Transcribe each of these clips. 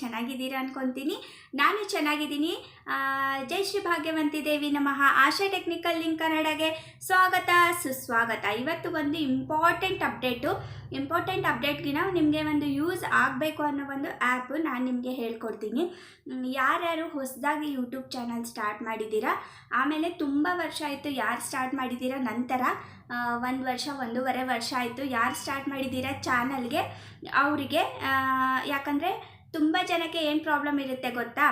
ಚೆನ್ನಾಗಿದ್ದೀರಾ ಅನ್ಕೊತೀನಿ. ನಾನು ಚೆನ್ನಾಗಿದ್ದೀನಿ. ಜೈ ಶ್ರೀ ಭಾಗ್ಯವಂತಿ ದೇವಿ ನಮಃ. ಆಶಾ ಟೆಕ್ನಿಕಲ್ ಲಿಂಕ್ ಕನ್ನಡಗೆ ಸ್ವಾಗತ, ಸುಸ್ವಾಗತ. ಇವತ್ತು ಒಂದು ಇಂಪಾರ್ಟೆಂಟ್ ಅಪ್ಡೇಟು. ಇಂಪಾರ್ಟೆಂಟ್ ಅಪ್ಡೇಟ್ಗಿನ ನಿಮಗೆ ಒಂದು ಯೂಸ್ ಆಗಬೇಕು ಅನ್ನೋ ಒಂದು ಆ್ಯಪು ನಾನು ನಿಮಗೆ ಹೇಳ್ಕೊಡ್ತೀನಿ. ಯಾರ್ಯಾರು ಹೊಸದಾಗಿ ಯೂಟ್ಯೂಬ್ ಚಾನಲ್ ಸ್ಟಾರ್ಟ್ ಮಾಡಿದ್ದೀರಾ, ಆಮೇಲೆ ತುಂಬ ವರ್ಷ ಆಯಿತು ಯಾರು ಸ್ಟಾರ್ಟ್ ಮಾಡಿದ್ದೀರಾ ನಂತರ ಒಂದು ವರ್ಷ, ಒಂದೂವರೆ ವರ್ಷ ಆಯಿತು ಯಾರು ಸ್ಟಾರ್ಟ್ ಮಾಡಿದ್ದೀರಾ ಚಾನಲ್ಗೆ, ಅವರಿಗೆ ಯಾಕಂದರೆ ತುಂಬ ಜನಕ್ಕೆ ಏನು ಪ್ರಾಬ್ಲಮ್ ಇರುತ್ತೆ ಗೊತ್ತಾ?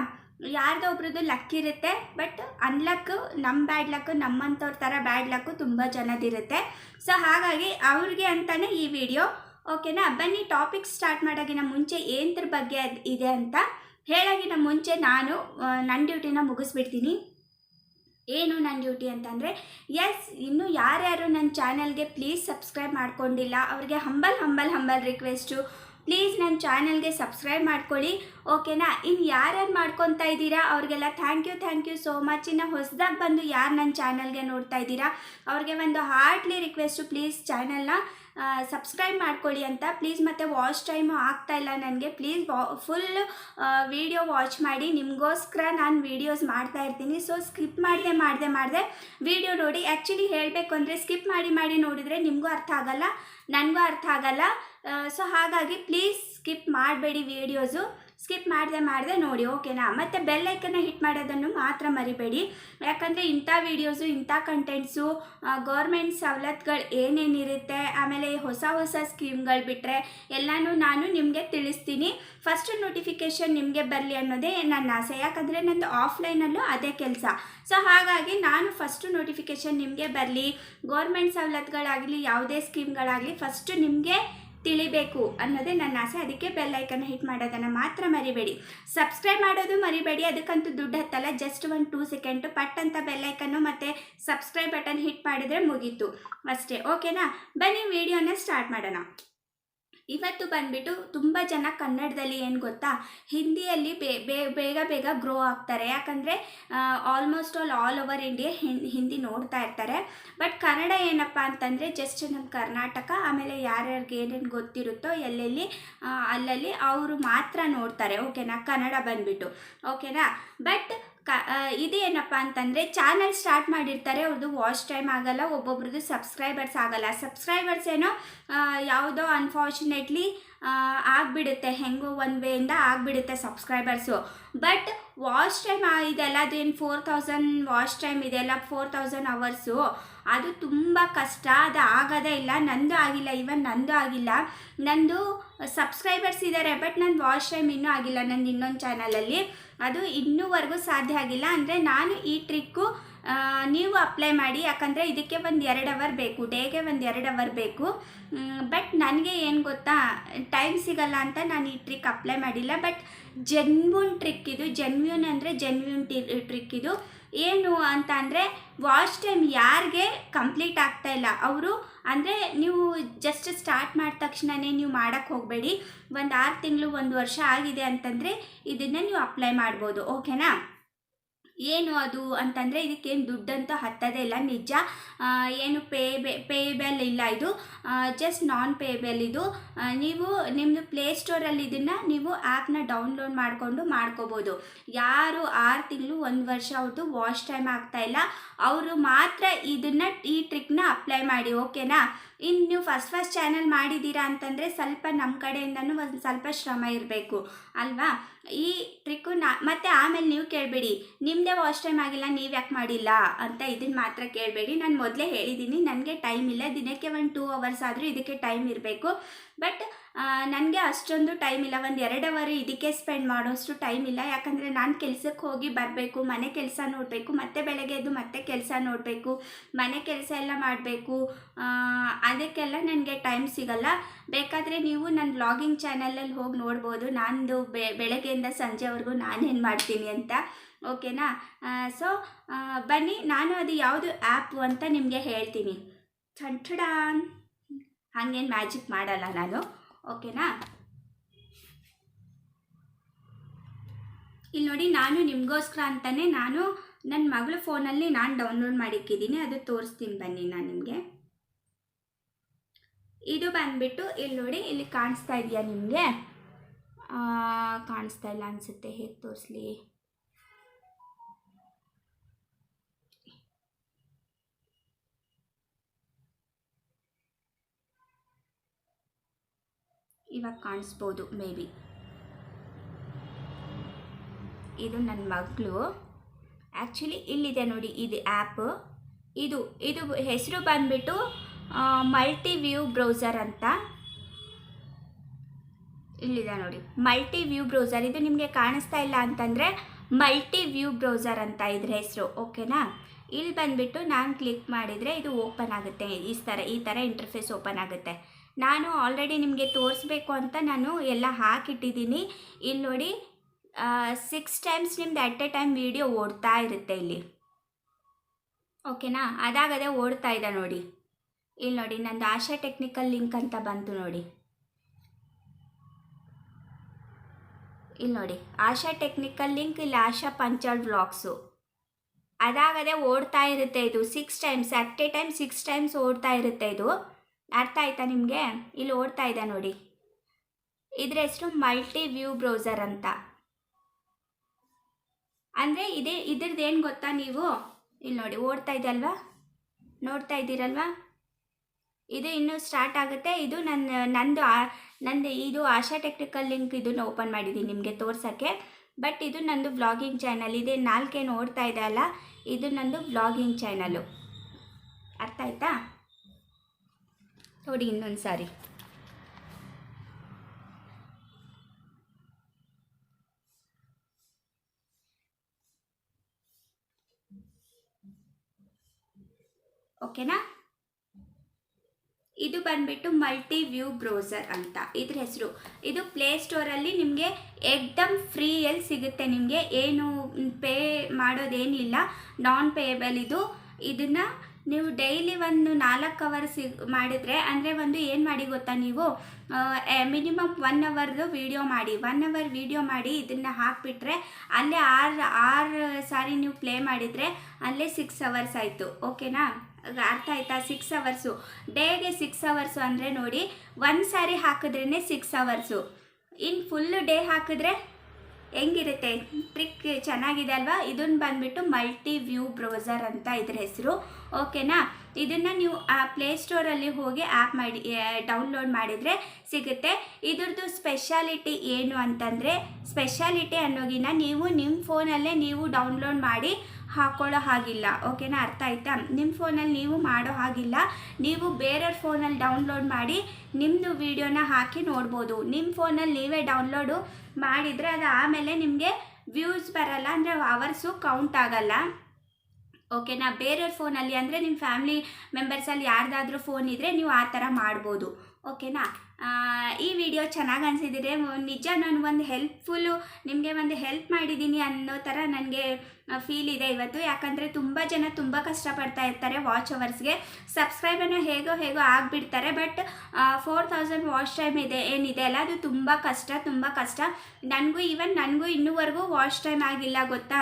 ಯಾರ್ದೋ ಒಬ್ರದ್ದು ಲಕ್ ಇರುತ್ತೆ ಬಟ್ ಅನ್ಲಕ್ ನಮ್ಮ ಬ್ಯಾಡ್ ಲಕ್ಕು ನಮ್ಮಂಥವ್ರ ಥರ ಬ್ಯಾಡ್ ಲಕ್ಕು ತುಂಬ ಜನದಿರುತ್ತೆ. ಸೊ ಹಾಗಾಗಿ ಅವ್ರಿಗೆ ಅಂತಲೇ ಈ ವಿಡಿಯೋ ಓಕೆನಾ ಬನ್ನಿ ಟಾಪಿಕ್ ಸ್ಟಾರ್ಟ್ ಮಾಡೋಗಿನ ಮುಂಚೆ ಏನದ್ರ ಬಗ್ಗೆ ಇದೆ ಅಂತ ಹೇಳೋಗಿನ ಮುಂಚೆ ನಾನು ನನ್ನ ಡ್ಯೂಟಿನ ಮುಗಿಸ್ಬಿಡ್ತೀನಿ. ಏನು ನನ್ನ ಡ್ಯೂಟಿ ಅಂತಂದರೆ ಎಸ್ ಇನ್ನು ಯಾರ್ಯಾರು ನನ್ನ ಚಾನಲ್ಗೆ ಪ್ಲೀಸ್ ಸಬ್ಸ್ಕ್ರೈಬ್ ಮಾಡ್ಕೊಂಡಿಲ್ಲ, ಅವ್ರಿಗೆ humble humble humble request please ನನ್ನ ಚಾನಲ್ಗೆ ಸಬ್ಸ್ಕ್ರೈಬ್ ಮಾಡ್ಕೊಳ್ಳಿ, ಓಕೆನಾ? ಇನ್ನು ಯಾರ್ಯಾರು ಮಾಡ್ಕೊತಾ ಇದ್ದೀರಾ, ಅವ್ರಿಗೆಲ್ಲ thank you thank you so much ಇನ್ನು ಹೊಸದಾಗಿ ಬಂದು ಯಾರು ನನ್ನ ಚಾನಲ್ಗೆ ನೋಡ್ತಾ ಇದ್ದೀರಾ, ಅವ್ರಿಗೆ ಒಂದು ಹಾರ್ಟ್ಲಿ ರಿಕ್ವೆಸ್ಟು ಪ್ಲೀಸ್ ಚಾನಲ್ನ ಸಬ್ಸ್ಕ್ರೈಬ್ ಮಾಡ್ಕೊಳ್ಳಿ ಅಂತ. ಪ್ಲೀಸ್ ಮತ್ತು ವಾಚ್ ಟೈಮು ಆಗ್ತಾ ಇಲ್ಲ ನನಗೆ. ಪ್ಲೀಸ್ ವಾ ಫುಲ್ ವಿಡಿಯೋ ವಾಚ್ ಮಾಡಿ. ನಿಮಗೋಸ್ಕರ ನಾನು ವೀಡಿಯೋಸ್ ಮಾಡ್ತಾ ಇರ್ತೀನಿ. ಸೊ ಸ್ಕಿಪ್ ಮಾಡಿದೆ ಮಾಡಿದೆ ಮಾಡಿದೆ. ವಿಡಿಯೋ ನೋಡಿ. ಆ್ಯಕ್ಚುಲಿ ಹೇಳಬೇಕು ಅಂದರೆ ಸ್ಕಿಪ್ ಮಾಡಿ ಮಾಡಿ ನೋಡಿದರೆ ನಿಮಗೂ ಅರ್ಥ ಆಗಲ್ಲ. ನನಗೂ ಅರ್ಥ ಆಗಲ್ಲ. ಸೊ ಹಾಗಾಗಿ ಪ್ಲೀಸ್ ಸ್ಕಿಪ್ ಮಾಡಬೇಡಿ ವೀಡಿಯೋಸು ಸ್ಕಿಪ್ ಮಾಡದೆ ಮಾಡದೆ ನೋಡಿ, ಓಕೆನಾ? ಮತ್ತು ಬೆಲ್ಲೈಕನ್ನ ಹಿಟ್ ಮಾಡೋದನ್ನು ಮಾತ್ರ ಮರಿಬೇಡಿ. ಯಾಕಂದರೆ ಇಂಥ ವೀಡಿಯೋಸು ಇಂಥ ಕಂಟೆಂಟ್ಸು ಗೌರ್ಮೆಂಟ್ ಸವಲತ್ತುಗಳು ಏನೇನಿರುತ್ತೆ, ಆಮೇಲೆ ಹೊಸ ಹೊಸ ಸ್ಕೀಮ್ಗಳು ಬಿಟ್ಟರೆ ಎಲ್ಲನೂ ನಾನು ನಿಮಗೆ ತಿಳಿಸ್ತೀನಿ. ಫಸ್ಟ್ ನೋಟಿಫಿಕೇಷನ್ ನಿಮಗೆ ಬರಲಿ ಅನ್ನೋದೇ ನನ್ನ ಆಸೆ. ಯಾಕಂದರೆ ನಂದು ಆಫ್ಲೈನಲ್ಲೂ ಅದೇ ಕೆಲಸ. ಸೊ ಹಾಗಾಗಿ ನಾನು ಫಸ್ಟು ನೋಟಿಫಿಕೇಷನ್ ನಿಮಗೆ ಬರಲಿ. ಗೌರ್ಮೆಂಟ್ ಸವಲತ್ತುಗಳಾಗಲಿ ಯಾವುದೇ ಸ್ಕೀಮ್ಗಳಾಗಲಿ ಫಸ್ಟು ನಿಮಗೆ ತಿಳಿಬೇಕು ಅನ್ನೋದೇ ನನ್ನ ಆಸೆ. ಅದಕ್ಕೆ ಬೆಲ್ ಐಕನ್ನ ಹಿಟ್ ಮಾಡೋದನ್ನು ಮಾತ್ರ ಮರಿಬೇಡಿ. ಸಬ್ಸ್ಕ್ರೈಬ್ ಮಾಡೋದು ಮರಿಬೇಡಿ. ಅದಕ್ಕಂತೂ ದುಡ್ಡು ಹತ್ತಲ್ಲ. ಜಸ್ಟ್ ಒಂದು ಟೂ ಸೆಕೆಂಡು ಪಟ್ ಅಂತ ಬೆಲ್ ಐಕನ್ನು ಮತ್ತು ಸಬ್ಸ್ಕ್ರೈಬ್ ಬಟನ್ ಹಿಟ್ ಮಾಡಿದರೆ ಮುಗೀತು. ಅಷ್ಟೇ. ಓಕೆನಾ ಬನ್ನಿ ವಿಡಿಯೋನ ಸ್ಟಾರ್ಟ್ ಮಾಡೋಣ. ಇವತ್ತು ಬಂದ್ಬಿಟ್ಟು ತುಂಬ ಜನ ಕನ್ನಡದಲ್ಲಿ ಏನು ಗೊತ್ತಾ? ಹಿಂದಿಯಲ್ಲಿ ಬೇಗ ಬೇಗ ಗ್ರೋ ಆಗ್ತಾರೆ. ಯಾಕಂದರೆ almost all all over India Hindi ನೋಡ್ತಾ ಇರ್ತಾರೆ. ಬಟ್ ಕನ್ನಡ ಏನಪ್ಪ ಅಂತಂದರೆ ಜಸ್ಟ್ ನಮ್ಮ ಕರ್ನಾಟಕ, ಆಮೇಲೆ ಯಾರ್ಯಾರಿಗೆ ಏನೇನು ಗೊತ್ತಿರುತ್ತೋ ಎಲ್ಲೆಲ್ಲಿ ಅಲ್ಲಲ್ಲಿ ಅವರು ಮಾತ್ರ ನೋಡ್ತಾರೆ. ಓಕೆನಾ ಕನ್ನಡ ಬಂದ್ಬಿಟ್ಟು. ಓಕೆನಾ ಬಟ್ ಕ ಏನಪ್ಪ ಅಂತಂದರೆ ಚಾನಲ್ ಸ್ಟಾರ್ಟ್ ಮಾಡಿರ್ತಾರೆ, ಅವ್ರದ್ದು ವಾಚ್ ಟೈಮ್ ಆಗಲ್ಲ, ಒಬ್ಬೊಬ್ರದ್ದು ಸಬ್ಸ್ಕ್ರೈಬರ್ಸ್ ಆಗಲ್ಲ. ಸಬ್ಸ್ಕ್ರೈಬರ್ಸ್ ಏನೋ ಯಾವುದೋ ಅನ್ಫಾರ್ಚುನೇಟ್ಲಿ ಆಗಿಬಿಡುತ್ತೆ, ಹೆಂಗೋ ಒಂದು ವೇಯಿಂದ ಆಗಿಬಿಡುತ್ತೆ ಸಬ್ಸ್ಕ್ರೈಬರ್ಸು. ಬಟ್ ವಾಚ್ ಟೈಮ್ ಇದೆಲ್ಲ ಅದೇನು ಫೋರ್ ತೌಸಂಡ್ ವಾಚ್ ಟೈಮ್ ಇದೆಲ್ಲ ಫೋರ್ ತೌಸಂಡ್ ಅವರ್ಸು ಅದು ತುಂಬ ಕಷ್ಟ, ಅದು ಆಗೋದೇ ಇಲ್ಲ, ನಂದು ಆಗಿಲ್ಲ ಇವನ್ ನಂದು ಆಗಿಲ್ಲ. ನಂದು ಸಬ್ಸ್ಕ್ರೈಬರ್ಸ್ ಇದ್ದಾರೆ ಬಟ್ ನನ್ನ ವಾಚ್ ಟೈಮ್ ಇನ್ನೂ ಆಗಿಲ್ಲ ನಂದು ಇನ್ನೊಂದು ಚಾನಲಲ್ಲಿ ಅದು ಇನ್ನೂವರೆಗೂ ಸಾಧ್ಯ ಆಗಿಲ್ಲ, ಅಂದರೆ ನಾನು ಈ ಟ್ರಿಕ್ಕು ನೀವು ಅಪ್ಲೈ ಮಾಡಿ, ಯಾಕಂದರೆ ಇದಕ್ಕೆ ಒಂದು ಎರಡು ಅವರ್ ಬೇಕು ಡೇಗೆ ಒಂದು ಎರಡು ಅವರ್ ಬೇಕು. ಬಟ್ ನನಗೆ ಏನು ಗೊತ್ತಾ ಟೈಮ್ ಸಿಗಲ್ಲ ಅಂತ ನಾನು ಈ ಟ್ರಿಕ್ ಅಪ್ಲೈ ಮಾಡಿಲ್ಲ ಬಟ್ ಜೆನ್ಯೂನ್ ಟ್ರಿಕ್ ಇದು ಜೆನ್ಯೂನ್ ಅಂದರೆ ಜೆನ್ಯೂನ್ ಟ್ರಿಕ್ ಇದು. ಏನು ಅಂತ ಅಂದರೆ ವಾಚ್ ಟೈಮ್ ಯಾರಿಗೆ ಕಂಪ್ಲೀಟ್ ಆಗ್ತಾ ಇಲ್ಲ, ಅವರು ಅಂದರೆ ನೀವು ಜಸ್ಟ್ ಸ್ಟಾರ್ಟ್ ಮಾಡಿದ ತಕ್ಷಣವೇ ನೀವು ಮಾಡೋಕ್ಕೆ ಹೋಗಬೇಡಿ. ಒಂದು ಆರು ತಿಂಗಳು, ಒಂದು ವರ್ಷ ಆಗಿದೆ ಅಂತಂದರೆ ಇದನ್ನು ನೀವು ಅಪ್ಲೈ ಮಾಡ್ಬೋದು ಓಕೆನಾ ಏನು ಅದು ಅಂತಂದರೆ ಇದಕ್ಕೇನು ದುಡ್ಡಂತೂ ಹತ್ತದೇ ಇಲ್ಲ. ನಿಜ ಏನು ಪೇ ಪೇಬೆಲ್ ಇಲ್ಲ ಇದು. ಜಸ್ಟ್ ನಾನ್ ಪೇಬಲ್ ಇದು. ನೀವು ನಿಮ್ಮದು ಪ್ಲೇಸ್ಟೋರಲ್ಲಿ ಇದನ್ನು ನೀವು ಆ್ಯಪ್ನ ಡೌನ್ಲೋಡ್ ಮಾಡಿಕೊಂಡು ಮಾಡ್ಕೋಬೋದು. ಯಾರು ಆರು ತಿಂಗಳು, ಒಂದು ವರ್ಷ ಅವ್ರದ್ದು ವಾಶ್ ಟೈಮ್ ಆಗ್ತಾಯಿಲ್ಲ ಅವರು ಮಾತ್ರ ಇದನ್ನು ಈ ಟ್ರಿಕ್ನ ಅಪ್ಲೈ ಮಾಡಿ ಓಕೆನಾ ಇನ್ನು ನೀವು ಫಸ್ಟ್ ಫಸ್ಟ್ ಚಾನಲ್ ಮಾಡಿದ್ದೀರಾ ಅಂತಂದರೆ ಸ್ವಲ್ಪ ನಮ್ಮ ಕಡೆಯಿಂದನೂ ಒಂದು ಸ್ವಲ್ಪ ಶ್ರಮ ಇರಬೇಕು, ಅಲ್ವಾ? ಈ ಟ್ರಿಕ್ಕು ನಾ ಮತ್ತು ಆಮೇಲೆ ನೀವು ಕೇಳಬೇಡಿ ನಿಮ್ಮದೇ ವಾಶ್ ಟೈಮ್ ಆಗಿಲ್ಲ, ನೀವು ಯಾಕೆ ಮಾಡಿಲ್ಲ ಅಂತ ಇದನ್ನು ಮಾತ್ರ ಕೇಳಬೇಡಿ. ನಾನು ಮೊದಲೇ ಹೇಳಿದ್ದೀನಿ ನನಗೆ ಟೈಮ್ ಇಲ್ಲ, ದಿನಕ್ಕೆ ಒಂದು ಟೂ ಅವರ್ಸ್ ಆದರೂ ಇದಕ್ಕೆ ಟೈಮ್ ಇರಬೇಕು. ಬಟ್ ನನಗೆ ಅಷ್ಟೊಂದು ಟೈಮ್ ಇಲ್ಲ. ಒಂದು ಎರಡು ಅವರ್ ಇದಕ್ಕೆ ಸ್ಪೆಂಡ್ ಮಾಡೋಷ್ಟು ಟೈಮ್ ಇಲ್ಲ. ಯಾಕಂದರೆ ನಾನು ಕೆಲಸಕ್ಕೆ ಹೋಗಿ ಬರಬೇಕು, ಮನೆ ಕೆಲಸ ನೋಡಬೇಕು, ಮತ್ತೆ ಬೆಳಗ್ಗೆ ಎದ್ದು ಮತ್ತೆ ಕೆಲಸ ನೋಡಬೇಕು, ಮನೆ ಕೆಲಸ ಎಲ್ಲ ಮಾಡಬೇಕು. ಅದಕ್ಕೆಲ್ಲ ನನಗೆ ಟೈಮ್ ಸಿಗಲ್ಲ. ಬೇಕಾದರೆ ನೀವು ನನ್ನ ಬ್ಲಾಗಿಂಗ್ ಚಾನಲಲ್ಲಿ ಹೋಗಿ ನೋಡ್ಬೋದು. ನಂದು ಬೆ, ಬೆಳಗ್ಗೆಯಿಂದ ಸಂಜೆವರೆಗೂ ನಾನೇನು ಮಾಡ್ತೀನಿ ಅಂತ. ಓಕೆನಾ? ಸೊ ಬನ್ನಿ. ನಾನು ಅದು ಯಾವುದು ಆ್ಯಪು ಅಂತ ನಿಮಗೆ ಹೇಳ್ತೀನಿ. ಥಂಠಡಾನ್ ಹಾಗೇನು ಮ್ಯಾಜಿಕ್ ಮಾಡಲ್ಲ ನಾನು. ಓಕೆನಾ? ಇಲ್ಲಿ ನೋಡಿ, ನಾನು ನಿಮಗೋಸ್ಕರ ಅಂತಲೇ ನಾನು ನನ್ನ ಮಗಳ ಫೋನಲ್ಲಿ ನಾನು ಡೌನ್ಲೋಡ್ ಮಾಡಿಕ್ಕಿದ್ದೀನಿ ಅದು ತೋರಿಸ್ತೀನಿ ಬನ್ನಿ ನಾನು ನಿಮಗೆ. ಇದು ಬಂದ್ಬಿಟ್ಟು ಇಲ್ಲಿ ನೋಡಿ, ಇಲ್ಲಿ ಕಾಣಿಸ್ತಾ ಇದೆಯಾ ನಿಮಗೆ? ಕಾಣಿಸ್ತಾ ಇಲ್ಲ ಅನಿಸುತ್ತೆ. ಹೇಗೆ ತೋರಿಸ್ಲಿ? ಇವಾಗ ಕಾಣಿಸ್ಬೋದು, ಮೇ ಬಿ. ಇದು ನನ್ನ ಮಗಳು. ಆ್ಯಕ್ಚುಲಿ ಇಲ್ಲಿದೆ ನೋಡಿ, ಇದು ಆ್ಯಪ್. ಇದು ಇದು ಹೆಸರು ಬಂದ್ಬಿಟ್ಟು ಮಲ್ಟಿ ವ್ಯೂ ಬ್ರೌಸರ್ ಅಂತ. ಇಲ್ಲಿದೆ ನೋಡಿ ಮಲ್ಟಿ ವ್ಯೂ ಬ್ರೌಸರ್. ಇದು ನಿಮಗೆ ಕಾಣಿಸ್ತಾ ಇಲ್ಲ ಅಂತಂದರೆ ಮಲ್ಟಿ ವ್ಯೂ ಬ್ರೌಸರ್ ಅಂತ ಇದ್ರ ಹೆಸರು, ಓಕೆನಾ? ಇಲ್ಲಿ ಬಂದುಬಿಟ್ಟು ನಾನು ಕ್ಲಿಕ್ ಮಾಡಿದರೆ ಇದು ಓಪನ್ ಆಗುತ್ತೆ. ಈ ಥರ ಈ ಥರ ಇಂಟರ್ಫೇಸ್ ಓಪನ್ ಆಗುತ್ತೆ. ನಾನು ಆಲ್ರೆಡಿ ನಿಮಗೆ ತೋರಿಸ್ಬೇಕು ಅಂತ ನಾನು ಎಲ್ಲ ಹಾಕಿಟ್ಟಿದ್ದೀನಿ. ಇಲ್ಲಿ ನೋಡಿ ಸಿಕ್ಸ್ ಟೈಮ್ಸ್ ನಿಮ್ದು ಅಟ್ ಎ ಟೈಮ್ ವಿಡಿಯೋ ಓಡ್ತಾ ಇರುತ್ತೆ ಇಲ್ಲಿ. ಓಕೆನಾ ಅದಾಗದೆ ಓಡ್ತಾ ಇದೆ ನೋಡಿ. ಇಲ್ಲಿ ನೋಡಿ, ನಂದು ಆಶಾ ಟೆಕ್ನಿಕಲ್ ಲಿಂಕ್ ಅಂತ ಬಂತು ನೋಡಿ. ಇಲ್ಲಿ ನೋಡಿ, ಆಶಾ ಟೆಕ್ನಿಕಲ್ ಲಿಂಕ್ ಇಲ್ಲಿ ಆಶಾ ಪಂಚಾಳ್ ವ್ಲಾಗ್ಸು ಅದಾಗದೆ ಓಡ್ತಾ ಇರುತ್ತೆ ಇದು. Six times at a time six times ಓಡ್ತಾ ಇರುತ್ತೆ ಇದು. ಅರ್ಥ ಆಯ್ತಾ ನಿಮಗೆ? ಇಲ್ಲಿ ಓಡ್ತಾ ಇದೆ ನೋಡಿ. ಇದರ ಹೆಸರು ಮಲ್ಟಿ ವ್ಯೂ ಬ್ರೌಸರ್ ಅಂತ. ಅಂದರೆ ಇದೇ ಇದ್ರದ್ದು ಏನು ಗೊತ್ತಾ ನೀವು? ಇಲ್ಲಿ ನೋಡಿ, ಓಡ್ತಾ ಇದೆ ಅಲ್ವಾ? ನೋಡ್ತಾ ಇದ್ದೀರಲ್ವಾ? ಇದು ಇನ್ನೂ ಸ್ಟಾರ್ಟ್ ಆಗುತ್ತೆ. ಇದು ನನ್ನ ನಂದು ನಂದು ಇದು ಆಶಾ ಟೆಕ್ನಿಕಲ್ ಲಿಂಕ್ ಇದನ್ನು ಓಪನ್ ಮಾಡಿದ್ದೀನಿ ನಿಮಗೆ ತೋರ್ಸೋಕ್ಕೆ. ಬಟ್ ಇದು ನಂದು ವ್ಲಾಗಿಂಗ್ ಚಾನಲ್ ಇದೆ ನಾಲ್ಕೇನು ಓಡ್ತಾ ಇದೆ ಅಲ್ಲ? ಇದು ನಂದು ವ್ಲಾಗಿಂಗ್ ಚಾನಲು ಅರ್ಥ ಆಯ್ತಾ? ನೋಡಿ ಇನ್ನೊಂದು ಸಾರಿ. ಓಕೆನಾ? ಇದು ಬಂದ್ಬಿಟ್ಟು ಮಲ್ಟಿ ವ್ಯೂ ಬ್ರೌಸರ್ ಅಂತ. ಇದ್ರ ಹೆಸರು. ಇದು ಪ್ಲೇ ಪ್ಲೇಸ್ಟೋರಲ್ಲಿ ನಿಮಗೆ ಎಕ್ದಮ್ ಫ್ರೀಯಲ್ಲಿ ಸಿಗುತ್ತೆ ನಿಮಗೆ. ಏನು ಪೇ ಮಾಡೋದೇನಿಲ್ಲ. ನಾನ್ ಪೇಯಬಲ್ ಇದು. ಇದನ್ನು ನೀವು ಡೈಲಿ ಒಂದು ನಾಲ್ಕು ಅವರ್ ಸಿಗ್ ಮಾಡಿದರೆ ಅಂದರೆ ಒಂದು ಏನು ಮಾಡಿ ಗೊತ್ತಾ ನೀವು? ಮಿನಿಮಮ್ ಒನ್ ಅವರ್ದು ವಿಡಿಯೋ ಮಾಡಿ. ಒನ್ ಅವರ್ ವೀಡಿಯೋ ಮಾಡಿ ಇದನ್ನು ಹಾಕಿಬಿಟ್ರೆ ಅಲ್ಲೇ ಆರು ಆರು ಸಾರಿ ನೀವು ಪ್ಲೇ ಮಾಡಿದರೆ ಅಲ್ಲೇ ಸಿಕ್ಸ್ ಅವರ್ಸ್ ಆಯಿತು. ಓಕೆನಾ ಅರ್ಥ ಆಯ್ತಾ? ಸಿಕ್ಸ್ ಅವರ್ಸು ಡೇಗೆ ಸಿಕ್ಸ್ ಅವರ್ಸು ಅಂದರೆ ನೋಡಿ ಒನ್ ಸಾರಿ ಹಾಕಿದ್ರೇ ಸಿಕ್ಸ್ ಅವರ್ಸು ಇನ್ನು ಫುಲ್ಲು ಡೇ ಹಾಕಿದ್ರೆ ಹೆಂಗಿರುತ್ತೆ? ಟ್ರಿಕ್ ಚೆನ್ನಾಗಿದೆ ಅಲ್ವಾ? ಇದನ್ನು ಬಂದುಬಿಟ್ಟು ಮಲ್ಟಿ ವ್ಯೂ ಬ್ರೌಸರ್ ಅಂತ ಇದ್ರ ಹೆಸರು. ಓಕೆನಾ? ಇದನ್ನು ನೀವು ಆ ಪ್ಲೇಸ್ಟೋರಲ್ಲಿ ಹೋಗಿ ಆ್ಯಪ್ ಮಾಡಿ ಡೌನ್ಲೋಡ್ ಮಾಡಿದರೆ ಸಿಗುತ್ತೆ. ಇದ್ರದ್ದು ಸ್ಪೆಷಾಲಿಟಿ ಏನು ಅಂತಂದರೆ ಸ್ಪೆಷಾಲಿಟಿ ಅನ್ನೋಗಿನ ನೀವು ನಿಮ್ಮ ಫೋನಲ್ಲೇ ನೀವು ಡೌನ್ಲೋಡ್ ಮಾಡಿ ಹಾಕೊಳ್ಳೋ ಹಾಗಿಲ್ಲ. ಓಕೆನಾ? ಅರ್ಥ ಆಯ್ತಾ? ನಿಮ್ಮ ಫೋನಲ್ಲಿ ನೀವು ಮಾಡೋ ಹಾಗಿಲ್ಲ. ನೀವು ಬೇರೆಯವ್ರ ಫೋನಲ್ಲಿ ಡೌನ್ಲೋಡ್ ಮಾಡಿ ನಿಮ್ಮದು ವೀಡಿಯೋನ ಹಾಕಿ ನೋಡ್ಬೋದು. ನಿಮ್ಮ ಫೋನಲ್ಲಿ ನೀವೇ ಡೌನ್ಲೋಡು ಮಾಡಿದರೆ ಅದು ಆಮೇಲೆ ನಿಮಗೆ ವ್ಯೂಸ್ ಬರಲ್ಲ, ಅಂದರೆ ಅವರ್ಸು ಕೌಂಟ್ ಆಗಲ್ಲ. ಓಕೆನಾ ಬೇರೆಯವ್ರ ಫೋನಲ್ಲಿ ಅಂದರೆ ನಿಮ್ಮ ಫ್ಯಾಮಿಲಿ ಮೆಂಬರ್ಸಲ್ಲಿ ಯಾರ್ದಾದ್ರೂ ಫೋನ್ ಇದ್ದರೆ ನೀವು ಆ ಥರ ಮಾಡ್ಬೋದು. ಓಕೆನಾ ಈ ವಿಡಿಯೋ ಚೆನ್ನಾಗಿ ಅನಿಸಿದ್ರೆ ನಿಜ ನಾನು ಒಂದು ಹೆಲ್ಪ್ಫುಲ್ಲು ನಿಮಗೆ ಒಂದು ಹೆಲ್ಪ್ ಮಾಡಿದ್ದೀನಿ ಅನ್ನೋ ಥರ ನನಗೆ ಫೀಲ್ ಇದೆ ಇವತ್ತು. ಯಾಕಂದರೆ ತುಂಬ ಜನ ತುಂಬ ಕಷ್ಟಪಡ್ತಾ ಇರ್ತಾರೆ ವಾಚ್ ಅವರ್ಸ್ಗೆ ಸಬ್ಸ್ಕ್ರೈಬನ್ನು ಹೇಗೋ ಹೇಗೋ ಆಗಿಬಿಡ್ತಾರೆ but four thousand watch time ಇದೆ, ಏನಿದೆ ಅಲ್ಲ? ಅದು ತುಂಬ ಕಷ್ಟ ತುಂಬ ಕಷ್ಟ. ನನಗೂ ಈವನ್ ನನಗೂ ಇನ್ನೂವರೆಗೂ ವಾಚ್ ಟೈಮ್ ಆಗಿಲ್ಲ, ಗೊತ್ತಾ?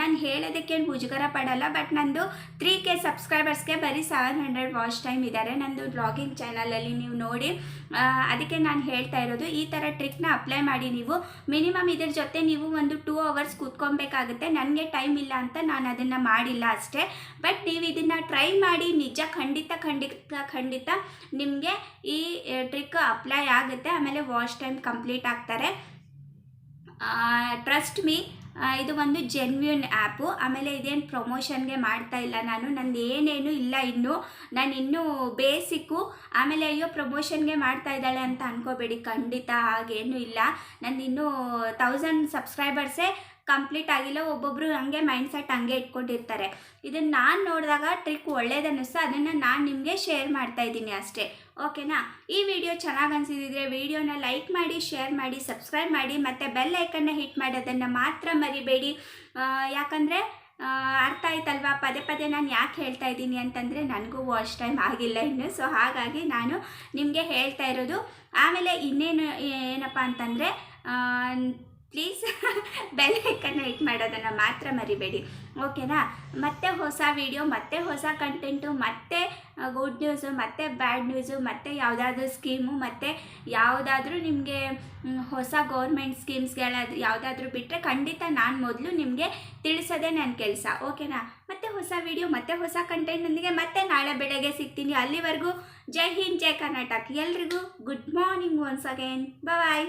ನಾನು ಹೇಳೋದಕ್ಕೇನು ಮುಜುಗರ ಪಡೋಲ್ಲ ಬಟ್ ನಂದು ತ್ರೀ ಕೆ ಸಬ್ಸ್ಕ್ರೈಬರ್ಸ್ಗೆ ಬರೀ ಸೆವೆನ್ ಹಂಡ್ರೆಡ್ ವಾಚ್ ಟೈಮ್ ಇದ್ದಾರೆ ನಂದು ಬ್ಲಾಗಿಂಗ್ ಚಾನಲಲ್ಲಿ ನೀವು ನೋಡಿ ಅದಕ್ಕೆ ನಾನು ಹೇಳ್ತಾ ಇರೋದು, ಈ ಥರ ಟ್ರಿಕ್ನ ಅಪ್ಲೈ ಮಾಡಿ ನೀವು. ಮಿನಿಮಮ್ ಇದ್ರ ಜೊತೆ ನೀವು ಒಂದು ಟೂ ಅವರ್ಸ್ ಕೂತ್ಕೊಬೇಕಾಗುತ್ತೆ ನನಗೆ ಟೈಮ್ ಇಲ್ಲ ಅಂತ ನಾನು ಅದನ್ನು ಮಾಡಿಲ್ಲ ಅಷ್ಟೇ. ಬಟ್ ನೀವು ಇದನ್ನು ಟ್ರೈ ಮಾಡಿ, ನಿಜ ಖಂಡಿತ ಖಂಡಿತ ಖಂಡಿತ ನಿಮಗೆ ಈ ಟ್ರಿಕ್ ಅಪ್ಲೈ ಆಗುತ್ತೆ. ಆಮೇಲೆ ವಾಶ್ ಟೈಮ್ ಕಂಪ್ಲೀಟ್ ಆಗ್ತಾರೆ. ಟ್ರಸ್ಟ್ ಮೀ ಇದು ಒಂದು ಜೆನ್ಯೂನ್ ಆ್ಯಪು ಆಮೇಲೆ ಇದೇನು ಪ್ರಮೋಷನ್ಗೆ ಮಾಡ್ತಾ ಇಲ್ಲ ನಾನು. ನಂದು ಏನೇನು ಇಲ್ಲ ಇನ್ನು. ನಾನು ಇನ್ನೂ ಬೇಸಿಕ್ಕು ಆಮೇಲೆ ಅಯ್ಯೋ ಪ್ರಮೋಷನ್ಗೆ ಮಾಡ್ತಾ ಇದ್ದಾಳೆ ಅಂತ ಅನ್ಕೋಬೇಡಿ. ಖಂಡಿತ ಹಾಗೇನೂ ಇಲ್ಲ. ನಂದು ಇನ್ನೂ ತೌಸಂಡ್ ಸಬ್ಸ್ಕ್ರೈಬರ್ಸೇ ಕಂಪ್ಲೀಟ್ ಆಗಿಲ್ಲ. ಒಬ್ಬೊಬ್ಬರು ಹಂಗೆ ಮೈಂಡ್ಸೆಟ್ ಹಂಗೆ ಇಟ್ಕೊಂಡಿರ್ತಾರೆ. ಇದನ್ನು ನಾನು ನೋಡಿದಾಗ ಟ್ರಿಕ್ ಒಳ್ಳೇದನ್ನಿಸ್ತು ಅದನ್ನು ನಾನು ನಿಮಗೆ ಶೇರ್ ಮಾಡ್ತಾ ಇದ್ದೀನಿ ಅಷ್ಟೇ. ಓಕೆನಾ? ಈ ವಿಡಿಯೋ ಚೆನ್ನಾಗಿ ಅನಿಸಿದ್ರೆ ವಿಡಿಯೋನ ಲೈಕ್ ಮಾಡಿ, ಶೇರ್ ಮಾಡಿ, ಸಬ್ಸ್ಕ್ರೈಬ್ ಮಾಡಿ, ಮತ್ತು ಬೆಲ್ ಐಕನ್ನ ಹಿಟ್ ಮಾಡೋದನ್ನು ಮಾತ್ರ ಮರಿಬೇಡಿ. ಯಾಕಂದರೆ ಅರ್ಥ ಆಯ್ತಲ್ವಾ? ಪದೇ ಪದೇ ನಾನು ಯಾಕೆ ಹೇಳ್ತಾ ಇದ್ದೀನಿ ಅಂತಂದರೆ ನನಗೂ ವಾಶ್ ಟೈಮ್ ಆಗಿಲ್ಲ ಇನ್ನು, ಸೊ ಹಾಗಾಗಿ ನಾನು ನಿಮಗೆ ಹೇಳ್ತಾ ಇರೋದು. ಆಮೇಲೆ ಇನ್ನೇನು, ಏನಪ್ಪ ಅಂತಂದರೆ ಪ್ಲೀಸ್ ಬೆಲ್ ಐಕನ್ನ ಹಿಟ್ ಮಾಡೋದನ್ನು ಮಾತ್ರ ಮರಿಬೇಡಿ. ಓಕೆನಾ ಮತ್ತೆ ಹೊಸ ವಿಡಿಯೋ ಮತ್ತೆ ಹೊಸ ಕಂಟೆಂಟು ಮತ್ತೆ ಗುಡ್ ನ್ಯೂಸು ಮತ್ತೆ ಬ್ಯಾಡ್ ನ್ಯೂಸು ಮತ್ತೆ ಯಾವುದಾದ್ರೂ ಸ್ಕೀಮು ಮತ್ತು ಯಾವುದಾದ್ರೂ ನಿಮಗೆ ಹೊಸ ಗೌರ್ಮೆಂಟ್ ಸ್ಕೀಮ್ಸ್ಗಳಾದ ಯಾವುದಾದ್ರೂ ಬಿಟ್ಟರೆ ಖಂಡಿತ ನಾನು ಮೊದಲು ನಿಮಗೆ ತಿಳಿಸೋದೇ ನನ್ನ ಕೆಲಸ. ಓಕೆನಾ ಮತ್ತೆ ಹೊಸ ವಿಡಿಯೋ ಮತ್ತೆ ಹೊಸ ಕಂಟೆಂಟ್ನೊಂದಿಗೆ ಮತ್ತೆ ನಾಳೆ ಬೆಳಗ್ಗೆ ಸಿಗ್ತೀನಿ. ಅಲ್ಲಿವರೆಗೂ ಜೈ ಹಿಂದ್, ಜೈ ಕರ್ನಾಟಕ. ಎಲ್ರಿಗೂ good morning once again bye